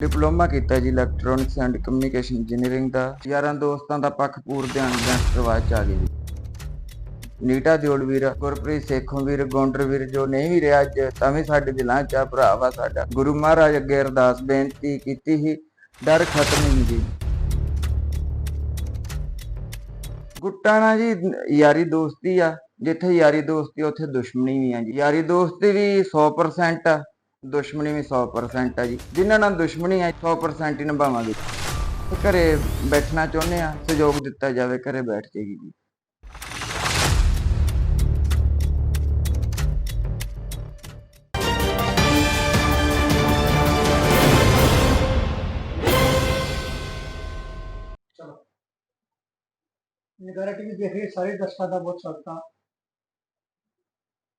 Diploma ਕੀਤਾ ਜੀ electronics and communication engineering ਦਾ। ਯਾਰਾਂ ਦੋਸਤਾਂ ਦਾ ਪੱਖ ਧਿਆਨ ਗੈਂਗਸਟਰਵਾਦ ਚ ਆ ਗਏ ਨੀਟਾ ਦਿਓਲ ਗੁਰਪ੍ਰੀਤ ਸੇਖੋਂ ਵੀਰ ਜੋ ਨਹੀਂ ਵੀ ਰਿਹਾ ਅੱਜ, ਤਾਂ ਵੀ ਸਾਡੇ ਦਿਲਾਂ 'ਚ ਆ ਭਰਾ ਸਾਡਾ। ਗੁਰੂ ਮਹਾਰਾਜ ਅੱਗੇ ਅਰਦਾਸ ਬੇਨਤੀ ਕੀਤੀ ਸੀ, ਡਰ ਖਤਮ ਨਹੀਂ ਜੀ। ਗੁੱਟਾਂ ਜੀ ਯਾਰੀ ਦੋਸਤੀ ਆ, ਜਿੱਥੇ ਯਾਰੀ ਦੋਸਤੀ ਉੱਥੇ ਦੁਸ਼ਮਣੀ ਵੀ ਆ ਜੀ। ਯਾਰੀ ਦੋਸਤੀ ਵੀ 100% ਆ। ਦੁਸ਼ਮਣੀ ਵੀ 100% ਆ ਜੀ। ਜਿਨ੍ਹਾਂ ਨਾਲ ਦੁਸ਼ਮਣੀ ਆ 100% ਹੀ ਨਿਭਾਵਾਂਗੇ। ਘਰੇ ਬੈਠਣਾ ਚਾਹੁੰਦੇ ਆ, ਸਹਿਯੋਗ ਦਿੱਤਾ ਜਾਵੇ, ਘਰੇ ਬੈਠ ਜੇਗੀ ਜੀ। ਚਲੋ। ਟੀਵੀ ਦੇਖ ਰਹੇ, ਸਾਰੇ ਦਰਸ਼ਕਾਂ ਦਾ ਬਹੁਤ ਸਵਾਗਤ ਹੈ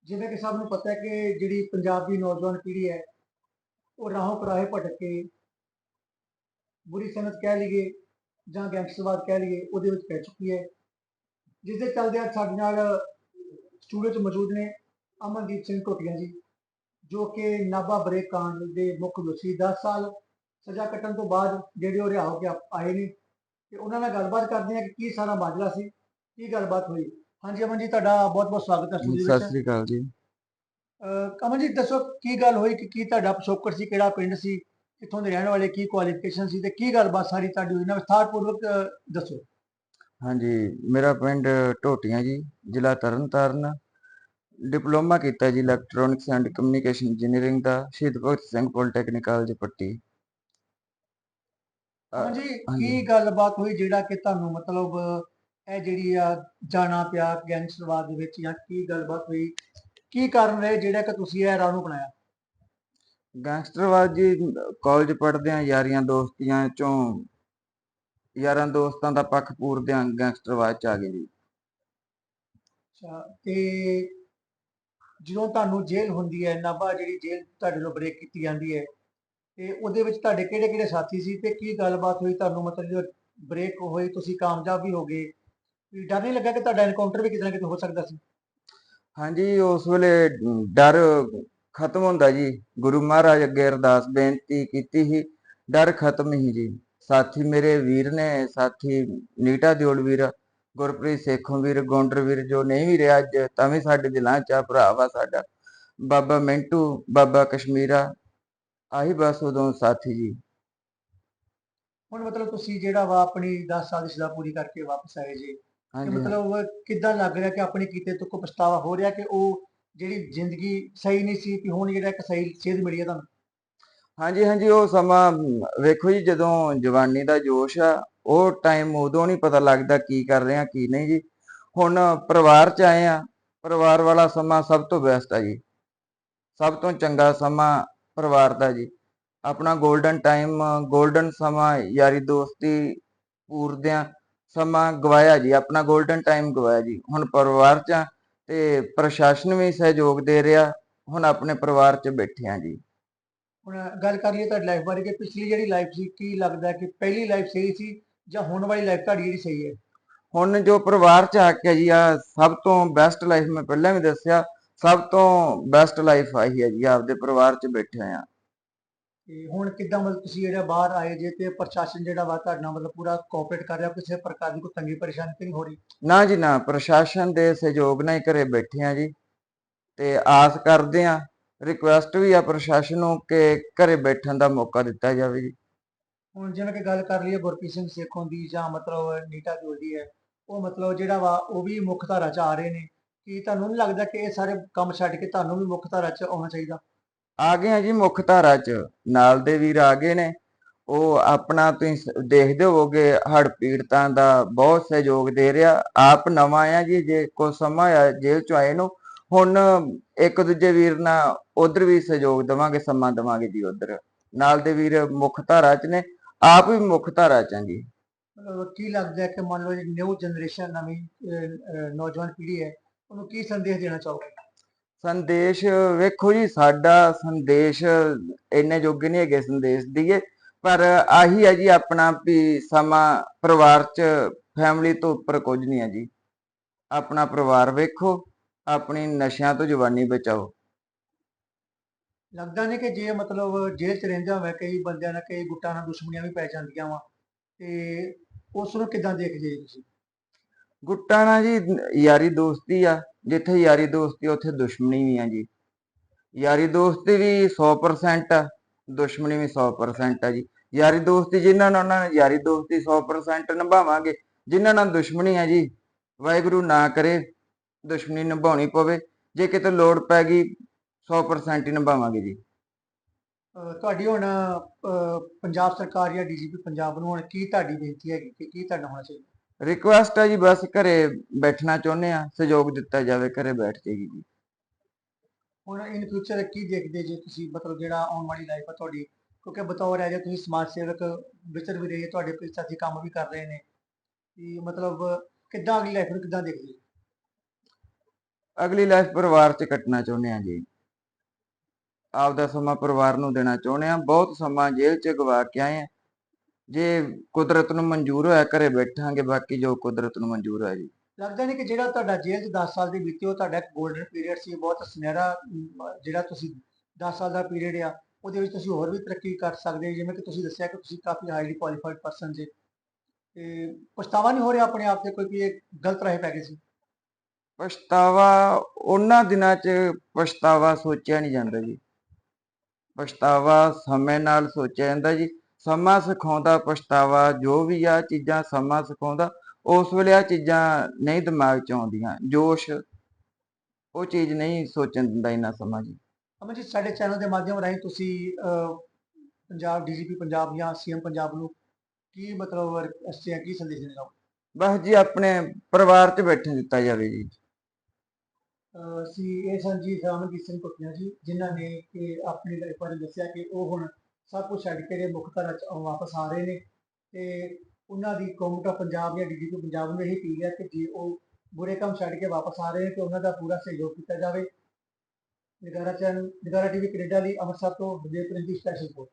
ਜਿਵੇਂ ਕਿ ਸਭ ਨੂੰ ਪਤਾ ਹੈ ਕਿ ਜਿਹੜੀ ਪੰਜਾਬ ਦੀ ਨੌਜਵਾਨ ਪੀੜ੍ਹੀ ਹੈ, ਉਹ ਰਾਹੋਂ ਪਰਾਹੇ ਭਟਕ ਕੇ ਬੁਰੀ ਸੰਗਤ ਕਹਿ ਲਈਏ ਜਾਂ ਗੈਂਗਸਟਰਵਾਦ ਕਹਿ ਲਈਏ, ਉਹਦੇ ਵਿੱਚ ਪੈ ਚੁੱਕੀ ਹੈ। ਜਿਸ ਦੇ ਚੱਲਦੇ ਅੱਜ ਸਾਡੇ ਨਾਲ ਸਟੂਡੀਓ 'ਚ ਮੌਜੂਦ ਨੇ ਅਮਨਦੀਪ ਸਿੰਘ ਟੋਟੀਆਂ ਜੀ, ਜੋ ਕਿ ਨਾਭਾ ਬ੍ਰੇਕ ਕਾਂਡ ਦੇ ਮੁੱਖ ਦੋਸ਼ੀ 10 ਸਾਲ ਸਜ਼ਾ ਕੱਟਣ ਤੋਂ ਬਾਅਦ ਜਿਹੜੇ ਉਹ ਰਿਹਾ ਹੋ ਕੇ ਆਪ- ਆਏ ਨੇ। ਤੇ ਉਹਨਾਂ ਨਾਲ ਗੱਲਬਾਤ ਕਰਦੇ ਆ ਕਿ ਕੀ ਸਾਰਾ ਮਾਜਰਾ ਸੀ, ਕੀ ਗੱਲਬਾਤ ਹੋਈ? ਹਾਂਜੀ ਅਮਨ ਜੀ ਤੁਹਾਡਾ ਬਹੁਤ ਬਹੁਤ ਸਵਾਗਤ ਹੈ ਸਟੂਡੀਓ ਸਤਿ ਸ੍ਰੀ ਅਕਾਲ ਜੀ। ਅਹ ਅਮਨ ਜੀ ਦੱਸੋ ਕੀ ਗੱਲ ਹੋਈ? ਕਿ ਕੀ ਤੁਹਾਡਾ ਪਿਛੋਕੜ ਸੀ? ਕਿਹੜਾ ਪਿੰਡ ਸੀ? ਕਿੱਥੋਂ ਦੇ ਰਹਿਣ ਵਾਲੇ? ਕੀ ਕੁਆਲੀਫਿਕੇਸ਼ਨ ਸੀ? ਤੇ ਕੀ ਗੱਲਬਾਤ ਸਾਰੀ ਤੁਹਾਡੀ ਹੋਈ? ਨਾ ਵਿਸਥਾਰਪੂਰਵਕ ਅਹ, ਦੱਸੋ। ਹਾਂਜੀ ਮੇਰਾ ਪਿੰਡ ਢੋਟੀਆਂ ਜੀ ਜ਼ਿਲ੍ਹਾ ਤਰਨਤਾਰਨ। ਡਿਪਲੋਮਾ ਕੀਤਾ ਜੀ ਇਲੈਕਟ੍ਰੋਨਿਕਸ ਐਂਡ ਕਮਿਊਨੀਕੇਸ਼ਨ ਇੰਜੀਨੀਅਰਿੰਗ ਦਾ ਸ਼ਹੀਦ ਭਗਤ ਸਿੰਘ ਪੋਲੀਟੈਕਨਿਕ ਕਾਲਜ ਪੱਟੀ। ਅਮਨ ਜੀ ਹਾਂਜੀ। ਕੀ ਗੱਲਬਾਤ ਹੋਈ? ਜਿਹੜਾ ਕਿ ਤੁਹਾਨੂੰ ਮਤਲਬ ਇਹ ਜਿਹੜੀ ਆ ਜਾਣਾ ਪਿਆ ਗੈਂਗਸਟਰਵਾਦ ਦੇ ਵਿੱਚ ਜਾਂ ਕੀ ਗੱਲਬਾਤ ਹੋਈ ਕੀ ਕਾਰਨ ਰਹੇ ਜਿਹੜਾ ਕਿ ਤੁਸੀਂ ਇਹ ਰਾਹ ਨੂੰ ਬਣਾਇਆ ਗੈਂਗਸਟਰਵਾਦ ਜੀ ਕਾਲਜ ਪੜ੍ਹਦੇ ਆ ਯਾਰੀਆਂ ਦੋਸਤੀਆਂ ਚੋਂ ਯਾਰਾਂ ਦੋਸਤਾਂ ਦਾ ਪੱਖ ਪੂਰਦੇ ਆ ਗੈਂਗਸਟਰਵਾਦ ਚ ਆ ਗਏ ਜੀ। ਅੱਛਾ ਤੇ ਜਦੋਂ ਤੁਹਾਨੂੰ ਜੇਲ੍ਹ ਹੁੰਦੀ ਹੈ ਨਾਭਾ ਜਿਹੜੀ ਜੇਲ੍ਹ ਤੁਹਾਡੇ ਨੂੰ ਬ੍ਰੇਕ ਕੀਤੀ ਜਾਂਦੀ ਹੈ ਤੇ ਉਹਦੇ ਵਿੱਚ ਤੁਹਾਡੇ ਕਿਹੜੇ ਕਿਹੜੇ ਸਾਥੀ ਸੀ ਤੇ ਕੀ ਗੱਲਬਾਤ ਹੋਈ? ਤੁਹਾਨੂੰ ਮਤਲਬ ਜਦੋਂ ਬ੍ਰੇਕ ਹੋਈ ਤੁਸੀਂ ਕਾਮਯਾਬ ਵੀ ਹੋ ਗਏ ਡਰ ਨਹੀਂ ਲੱਗਾ ਕਿ ਤੁਹਾਡਾ ਐਨਕਾਊਂਟਰ ਵੀ ਕਿਤੇ ਨਾ ਕਿਤੇ ਹੋ ਸਕਦਾ ਸੀ? ਹਾਂਜੀ ਉਸ ਵੇਲੇ ਡਰ ਖਤਮ ਹੁੰਦਾ ਜੀ। ਗੁਰੂ ਮਹਾਰਾਜ ਅੱਗੇ ਅਰਦਾਸ ਬੇਨਤੀ ਕੀਤੀ ਸੀ। ਡਰ ਖਤਮ ਹੀ ਜੀ। ਸਾਥੀ ਮੇਰੇ ਵੀਰ ਨੇ ਸਾਥੀ ਨੀਟਾ ਦਿਓਲ ਵੀਰ ਗੁਰਪ੍ਰੀਤ ਸੇਖੋਂ ਵੀਰ ਗੌਂਡਰ ਵੀਰ ਜੋ ਨਹੀਂ ਵੀ ਰਿਹਾ ਅੱਜ ਤਾਂ ਵੀ ਸਾਡੇ ਦਿਲਾਂ 'ਚ ਆ ਭਰਾ ਵਾ ਸਾਡਾ। ਬਾਬਾ ਮਿੰਟੂ ਬਾਬਾ ਕਸ਼ਮੀਰਾ ਆਹੀ ਬਸ ਉਦੋਂ ਸਾਥੀ ਜੀ। ਹੁਣ ਮਤਲਬ ਤੁਸੀਂ ਜਿਹੜਾ ਵਾ ਆਪਣੀ 10 ਸਾਲ ਦੀ ਸਜ਼ਾ ਪੂਰੀ ਕਰਕੇ ਵਾਪਸ ਆਏ ਜੀ ਹਾਂਜੀ ਮਤਲਬ ਕਿੱਦਾਂ ਲੱਗ ਰਿਹਾ ਕਿ ਆਪਣੇ ਕੀਤੇ ਤੋਂ ਕੋਈ ਪਛਤਾਵਾ ਹੋ ਰਿਹਾ ਕਿ ਉਹ ਜਿਹੜੀ ਜ਼ਿੰਦਗੀ ਸਹੀ ਨਹੀਂ ਸੀ ਕਿ ਹੁਣ ਜਿਹੜਾ ਇੱਕ ਸਹੀ ਸੇਧ ਮਿਲੀ ਹੈ ਤੁਹਾਨੂੰ? ਹਾਂਜੀ ਹਾਂਜੀ ਉਹ ਸਮਾਂ ਵੇਖੋ ਜੀ ਜਦੋਂ ਜਵਾਨੀ ਦਾ ਜੋਸ਼ ਆ ਉਹ ਟਾਈਮ ਉਦੋਂ ਨਹੀਂ ਪਤਾ ਲੱਗਦਾ ਕੀ ਕਰ ਰਹੇ ਆ ਕੀ ਨਹੀਂ ਜੀ। ਹੁਣ ਪਰਿਵਾਰ ਚ ਆਏ ਆ ਪਰਿਵਾਰ ਵਾਲਾ ਸਮਾਂ ਸਭ ਤੋਂ ਬੈਸਟ ਆ ਜੀ। ਸਭ ਤੋਂ ਚੰਗਾ ਸਮਾਂ ਪਰਿਵਾਰ ਦਾ ਜੀ। ਆਪਣਾ 골ਡਨ ਟਾਈਮ 골ਡਨ ਸਮਾਂ ਯਾਰੀ ਦੋਸਤੀ ਪੂਰਦਿਆਂ ਸਮਾਂ ਗਵਾਇਆ ਜੀ ਆਪਣਾ 골ਡਨ ਟਾਈਮ ਗਵਾਇਆ ਜੀ। ਹੁਣ ਪਰਿਵਾਰ ਚ ਆ ਤੇ ਪ੍ਰਸ਼ਾਸਨ ਵੀ ਸਹਿਯੋਗ ਦੇ ਰਿਹਾ ਹੁਣ ਆਪਣੇ ਪਰਿਵਾਰ ਚ ਬੈਠੇ ਆ ਜੀ। ਹੁਣ ਗੱਲ ਕਰ ਲਈਏ ਤੁਹਾਡੀ ਲਾਈਫ ਬਾਰੇ ਕਿ ਪਿਛਲੀ ਜਿਹੜੀ ਲਾਈਫ ਸੀ ਕੀ ਲੱਗਦਾ ਕਿ ਪਹਿਲੀ ਲਾਈਫ ਸਹੀ ਸੀ ਜਾਂ ਹੁਣ ਵਾਲੀ ਲਾਈਫ ਤੁਹਾਡੀ ਜਿਹੜੀ ਸਹੀ ਹੈ? ਹੁਣ ਜੋ ਪਰਿਵਾਰ ਚ ਆ ਕੇ ਜੀ ਆ ਸਭ ਤੋਂ ਬੈਸਟ ਲਾਈਫ ਮੈਂ ਪਹਿਲਾਂ ਵੀ ਦੱਸਿਆ ਸਭ ਤੋਂ ਬੈਸਟ ਲਾਈਫ ਆਹੀ ਹੈ ਜੀ ਆਪਦੇ ਪਰਿਵਾਰ ਚ ਬੈਠੇ ਆ। ਤੇ ਹੁਣ ਕਿੱਦਾਂ ਮਤਲਬ ਤੁਸੀਂ ਜਿਹੜਾ ਬਾਹਰ ਆਏ ਜੇ ਤੇ ਪ੍ਰਸ਼ਾਸਨ ਜਿਹੜਾ ਵਾ ਤੁਹਾਡੇ ਮਤਲਬ ਪੂਰਾ ਕੋਆਪਰੇਟ ਕਰ ਰਿਹਾ ਕਿਸੇ ਪ੍ਰਕਾਰ ਦੀ ਕੋਈ ਤੰਗੀ ਪਰੇਸ਼ਾਨੀ ਤਾਂ ਨਹੀਂ ਹੋ ਰਹੀ? ਨਾ ਜੀ ਨਾ ਪ੍ਰਸ਼ਾਸਨ ਦੇ ਸਹਿਯੋਗ ਨਾਲ ਹੀ ਘਰੇ ਬੈਠੇ ਆ ਜੀ ਤੇ ਆਸ ਕਰਦੇ ਆ ਰਿਕੁਐਸਟ ਵੀ ਆ ਪ੍ਰਸ਼ਾਸਨ ਨੂੰ ਕਿ ਘਰੇ ਬੈਠਣ ਦਾ ਮੌਕਾ ਦਿੱਤਾ ਜਾਵੇ ਜੀ। ਹੁਣ ਜਿਵੇਂ ਕਿ ਗੱਲ ਕਰ ਲਈਏ ਗੁਰਪ੍ਰੀਤ ਸਿੰਘ ਸੇਖੋਂ ਦੀ ਜਾਂ ਮਤਲਬ ਨੀਟਾ ਜੋੜੀ ਹੈ ਉਹ ਮਤਲਬ ਜਿਹੜਾ ਵਾ ਉਹ ਵੀ ਮੁੱਖ ਧਾਰਾ 'ਚ ਆ ਰਹੇ ਨੇ ਕੀ ਤੁਹਾਨੂੰ ਨਹੀਂ ਲੱਗਦਾ ਕਿ ਇਹ ਸਾਰੇ ਕੰਮ ਛੱਡ ਕੇ ਤੁਹਾਨੂੰ ਵੀ ਮੁੱਖ ਧਾਰਾ 'ਚ ਆਉਣਾ ਚਾਹੀਦਾ? ਆ ਗਏ ਆ ਜੀ ਮੁੱਖ ਧਾਰਾ ਚ। ਨਾਲ ਦੇ ਵੀਰ ਆ ਗਏ ਨੇ। ਉਹ ਆਪਣਾ ਤੁਸੀਂ ਦੇਖਦੇ ਹੋਵੋਗੇ ਹੜ ਪੀੜਤਾਂ ਦਾ ਬਹੁਤ ਸਹਿਯੋਗ ਦੇ ਰਿਹਾ। ਆਪ ਨਵਾਂ ਆ ਜੀ, ਜੇ ਕੁਝ ਸਮਾਂ ਆ ਜੇਲ੍ਹ ਚ ਆਏ ਨੂੰ, ਹੁਣ ਇੱਕ ਦੂਜੇ ਵੀਰ ਨਾਲ ਉਧਰ ਵੀ ਸਹਿਯੋਗ ਦੇਵਾਂਗੇ, ਸਮਾਂ ਦੇਵਾਂਗੇ ਜੀ ਉਧਰ। ਨਾਲ ਦੇ ਵੀਰ ਮੁੱਖ ਧਾਰਾ ਚ ਨੇ, ਆਪ ਵੀ ਮੁੱਖ ਧਾਰਾ ਚ ਆ ਜੀ। ਕੀ ਲੱਗਦਾ ਕਿ ਮੰਨ ਲਓ ਜਿਹੜੀ ਨਿਊ ਜਨਰੇਸ਼ਨ ਨਵੀਂ ਨੌਜਵਾਨ ਪੀੜ੍ਹੀ ਹੈ, ਉਹਨੂੰ ਕੀ ਸੰਦੇਸ਼ ਦੇਣਾ ਚਾਹੋਗੇ? ਸੰਦੇਸ਼ ਵੇਖੋ ਜੀ ਸਾਡਾ ਸੰਦੇਸ਼ ਇੰਨੇ ਜੋਗੇ ਨਹੀਂ ਹੈਗੇ ਸੰਦੇਸ਼ ਦੀਏ ਪਰ ਆਹੀ ਹੈ ਜੀ ਆਪਣਾ ਵੀ ਸਮਾਂ ਪਰਿਵਾਰ ਚ ਫੈਮਿਲੀ ਤੋਂ ਉੱਪਰ ਕੁਝ ਨਹੀਂ ਹੈ ਜੀ। ਆਪਣਾ ਪਰਿਵਾਰ ਵੇਖੋ ਆਪਣੀ ਨਸ਼ਿਆਂ ਤੋਂ ਜਵਾਨੀ ਬਚਾਓ। ਲੱਗਦਾ ਨਹੀਂ ਕਿ ਜੇ ਮਤਲਬ ਜੇਲ੍ਹ ਚ ਰਹਿੰਦਾ ਹੋਵੇ ਕਈ ਬੰਦਿਆਂ ਨਾਲ ਕਈ ਗੁੱਟਾਂ ਨਾਲ ਦੁਸ਼ਮਣੀਆਂ ਵੀ ਪੈ ਜਾਂਦੀਆਂ ਵਾ ਤੇ ਉਸ ਨੂੰ ਕਿਦਾਂ ਦੇਖਦੇ ਜੀ ਤੁਸੀਂ? ਗੁੱਟਾਂ ਨਾਲ ਜੀ ਯਾਰੀ ਦੋਸਤੀ ਆ। ਜਿੱਥੇ ਯਾਰੀ ਦੋਸਤੀ ਉੱਥੇ ਦੁਸ਼ਮਣੀ ਵੀ ਆ ਜੀ। ਯਾਰੀ ਦੋਸਤੀ ਵੀ 100% ਆ, ਦੁਸ਼ਮਣੀ ਵੀ 100% ਆ ਜੀ। ਯਾਰੀ ਦੋਸਤੀ ਜਿਨ੍ਹਾਂ ਨਾਲ ਉਹਨਾਂ ਯਾਰੀ ਦੋਸਤੀ 100% ਨਿਭਾਵਾਂਗੇ, ਜਿਨ੍ਹਾਂ ਨਾਲ ਦੁਸ਼ਮਣੀ ਆ ਜੀ, ਵਾਹਿਗੁਰੂ ਨਾ ਕਰੇ, ਦੁਸ਼ਮਣੀ ਨਿਭਾਉਣੀ ਪਵੇ, ਜੇ ਕਿਤੇ ਲੋੜ ਪੈ ਗਈ 100% ਹੀ ਨਿਭਾਵਾਂਗੇ ਜੀ। ਤੁਹਾਡੀ ਹੁਣ ਪੰਜਾਬ ਸਰਕਾਰ ਜਾਂ ਡੀਜੀਪੀ ਪੰਜਾਬ ਨੂੰ ਹੁਣ ਕੀ ਤੁਹਾਡੀ ਬੇਨਤੀ ਹੈਗੀ ਕਿ ਕੀ ਤੁਹਾਡਾ ਹੋਣਾ ਚਾਹੀਦਾ? ਰਿਕੁਐਸਟ ਆ ਜੀ ਬਸ ਘਰੇ ਬੈਠਣਾ ਚਾਹੁੰਦੇ ਆ ਸਹਿਯੋਗ ਦਿੱਤਾ ਜਾਵੇ ਘਰੇ ਬੈਠ ਜਾਏਗੀ ਜੀ। ਹੁਣ ਇਨ ਫਿਊਚਰ ਕੀ ਦੇਖਦੇ ਜੇ ਤੁਸੀਂ ਮਤਲਬ ਜਿਹੜਾ ਆਉਣ ਵਾਲੀ ਲਾਈਫ ਆ ਤੁਹਾਡੀ? ਕਿਉਂਕਿ ਬਤੌਰ ਹੈ ਜੇ ਤੁਸੀਂ ਸਮਾਜ ਸੇਵਕ ਵਿਚਰ ਵੀ ਰਹੇ ਤੁਹਾਡੇ ਕੋਈ ਸਾਥੀ ਕੰਮ ਵੀ ਕਰ ਰਹੇ ਨੇ। ਕਿ ਮਤਲਬ ਕਿੱਦਾਂ ਅਗਲੀ ਲਾਈਫ ਨੂੰ ਕਿੱਦਾਂ ਦੇਖਦੇ? ਅਗਲੀ ਲਾਈਫ ਪਰਿਵਾਰ 'ਚ ਕੱਟਣਾ ਚਾਹੁੰਦੇ ਆ ਜੀ। ਆਪਦਾ ਸਮਾਂ ਪਰਿਵਾਰ ਨੂੰ ਦੇਣਾ ਚਾਹੁੰਦੇ ਆ। ਬਹੁਤ ਸਮਾਂ ਜੇਲ੍ਹ 'ਚ ਗਵਾ ਕੇ ਆਏ ਆ। ਜੇ ਕੁਦਰਤ ਨੂੰ ਮਨਜ਼ੂਰ ਹੋਇਆ ਘਰੇ ਬੈਠਾਂਗੇ ਬਾਕੀ ਜੋ ਕੁਦਰਤ ਨੂੰ ਮਨਜ਼ੂਰ ਹੋਇਆ ਜੀ। ਲੱਗਦਾ ਨਹੀਂ ਕਿ ਜਿਹੜਾ ਤੁਹਾਡਾ ਜੇਲ੍ਹ 'ਚ 10 ਸਾਲ ਦੇ ਬੀਤੇ ਉਹ ਤੁਹਾਡਾ ਇੱਕ 골ਡਨ ਪੀਰੀਅਡ ਸੀ ਬਹੁਤ ਸੁਨਹਿਰਾ ਅਮ, ਜਿਹੜਾ ਤੁਸੀਂ 10 ਸਾਲ ਦਾ ਪੀਰੀਅਡ ਆ ਉਹਦੇ ਵਿੱਚ ਤੁਸੀਂ ਹੋਰ ਵੀ ਤਰੱਕੀ ਕਰ ਸਕਦੇ ਹੋ ਜਿਵੇਂ ਕਿ ਤੁਸੀਂ ਦੱਸਿਆ ਕਿ ਤੁਸੀਂ ਕਾਫੀ ਹਾਈਲੀ ਕੁਆਲੀਫਾਈਡ ਪਰਸਨ ਜੇ। ਤੇ ਪਛਤਾਵਾ ਨਹੀਂ ਹੋ ਰਿਹਾ ਆਪਣੇ ਆਪ ਤੇ ਕੋਈ ਵੀ ਇਹ ਗਲਤ ਰਾਹ ਪੈ ਗਏ ਸੀ? ਪਛਤਾਵਾ ਉਹਨਾਂ ਦਿਨਾਂ 'ਚ ਪਛਤਾਵਾ ਸੋਚਿਆ ਨਹੀਂ ਜਾਂਦਾ ਜੀ। ਪਛਤਾਵਾ ਸਮੇਂ ਨਾਲ ਸੋਚਿਆ ਜਾਂਦਾ ਜੀ। ਸਮਾਂ ਸਿਖਾਉਂਦਾ ਪਛਤਾਵਾ ਜੋ ਵੀ ਆ ਚੀਜ਼ਾਂ ਸਮਾਂ ਸਿਖਾਉਂਦਾ ਉਸ ਵੇਲੇ ਆ ਚੀਜ਼ਾਂ ਨਹੀਂ ਦਿਮਾਗ 'ਚ ਆਉਂਦੀਆਂ ਜੋਸ਼ ਉਹ ਚੀਜ਼ ਨਹੀਂ ਸੋਚਣ ਦਿੰਦਾ ਇੰਨਾ ਸਮਾਂ ਜੀ। ਅਮਨ ਜੀ ਸਾਡੇ ਚੈਨਲ ਦੇ ਮਾਧਿਅਮ ਰਾਹੀਂ ਤੁਸੀਂ ਪੰਜਾਬ ਡੀਜੀਪੀ ਪੰਜਾਬ ਜਾਂ ਸੀਐਮ ਪੰਜਾਬ ਨੂੰ ਕੀ ਮਤਲਬ ਅਸਤਿਆ ਕੀ ਸੰਦੇਸ਼ ਦੇਣਾ ਬਸ ਜੀ ਆਪਣੇ ਪਰਿਵਾਰ 'ਚ ਬੈਠਣ ਦਿੱਤਾ ਜਾਵੇ ਜੀ। ਅਸੀਂ ਇਹ ਜੀ ਰਾਮਜੀਤ ਸਿੰਘ ਕੁੱਟੀਆਂ ਜੀ ਜਿਨ੍ਹਾਂ ਨੇ ਕਿ ਆਪਣੀ ਲਾਈਫ ਬਾਰੇ ਦੱਸਿਆ ਕਿ ਉਹ ਹੁਣ ਸਭ ਕੁਝ ਛੱਡ ਕੇ ਦੇ ਮੁੱਖ ਘਰਾਂ ਚ ਵਾਪਸ ਆ ਰਹੇ ਨੇ ਤੇ ਉਹਨਾਂ ਦੀ ਗੌਰਮੈਂਟ ਆਫ ਪੰਜਾਬ ਜਾਂ ਡੀਜੀਪੀ ਪੰਜਾਬ ਨੂੰ ਇਹ ਅਪੀਲ ਹੈ ਕਿ ਜੇ ਉਹ ਬੁਰੇ ਕੰਮ ਛੱਡ ਕੇ ਵਾਪਸ ਆ ਰਹੇ ਨੇ ਤੇ ਉਹਨਾਂ ਦਾ ਪੂਰਾ ਸਹਿਯੋਗ ਕੀਤਾ ਜਾਵੇ। Niagara channel Niagara TV Canada ਲਈ ਅੰਮ੍ਰਿਤਸਰ ਤੋਂ ਵਿਜੇ ਪ੍ਰਿੰਦੀ ਸਪੈਸ਼ਲ ਰਿਪੋਰਟ